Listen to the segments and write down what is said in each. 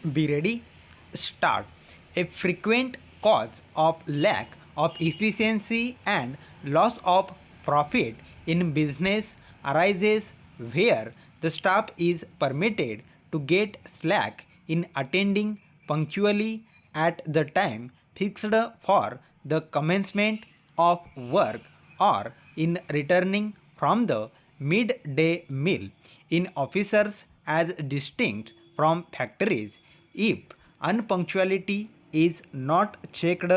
Be ready, start. A frequent cause of lack of efficiency and loss of profit in business arises where the staff is permitted to get slack in attending punctually at the time fixed for the commencement of work or in returning from the midday meal in officers as distinct from factories. If unpunctuality is not checked,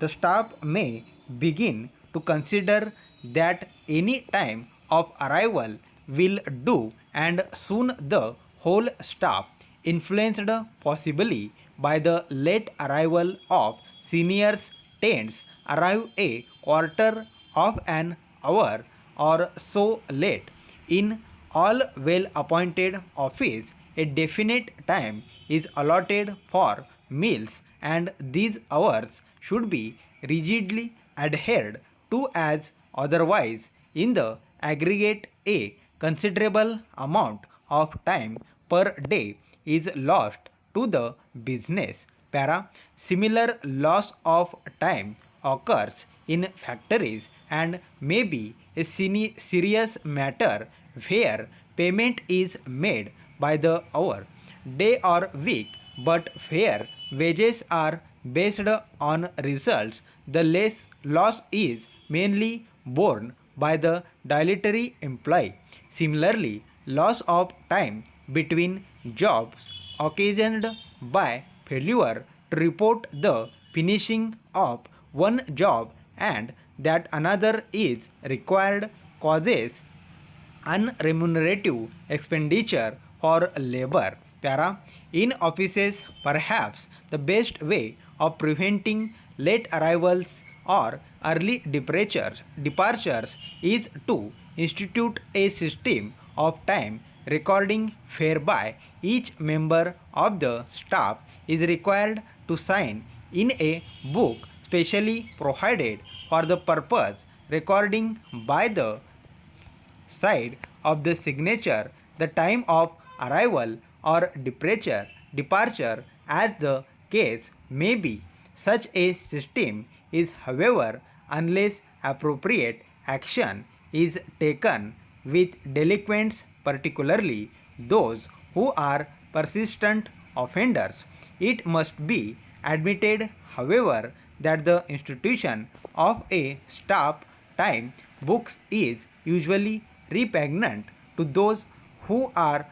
the staff may begin to consider that any time of arrival will do, and soon the whole staff, influenced possibly by the late arrival of seniors, tends arrive a quarter of an hour or so late. In all well appointed office, a definite time is allotted for meals, and these hours should be rigidly adhered to, as otherwise, in the aggregate, a considerable amount of time per day is lost to the business. Para similar loss of time occurs in factories and may be a serious matter where payment is made by the hour, day, or week, but fair wages are based on results, the less loss is mainly borne by the dilatory employee. Similarly, loss of time between jobs occasioned by failure to report the finishing of one job and that another is required causes unremunerative expenditure for labor. Para in offices, perhaps the best way of preventing late arrivals or early departures, departures is to institute a system of time recording whereby each member of the staff is required to sign in a book specially provided for the purpose recording by the side of the signature the time of arrival or departure departure as the case may be. Such a system is however unless appropriate action is taken with delinquents particularly those who are persistent offenders. It must be admitted however that the institution of a stop time books is usually repugnant to those who are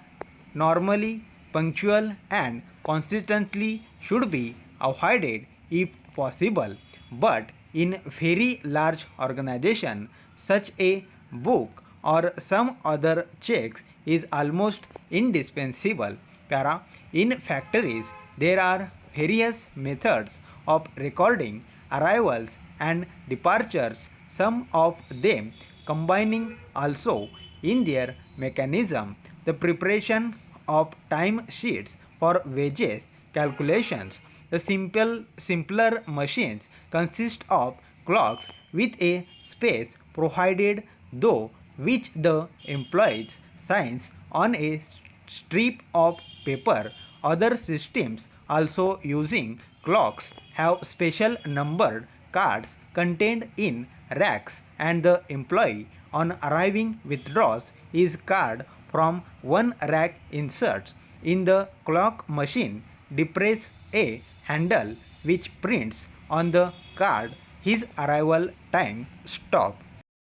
normally punctual and consistently should be avoided if possible. But in very large organization such a book or some other checks is almost indispensable. Para in factories there are various methods of recording arrivals and departures. Some of them combining also in their mechanism. The preparation of time sheets for wages calculations. The simple simpler machines consist of clocks with a space provided though which the employees signs on a strip of paper. Other systems also using clocks have special numbered cards contained in racks and the employee on arriving withdraws his card from one rack inserts in the clock machine depress a handle which prints on the card. His arrival time stop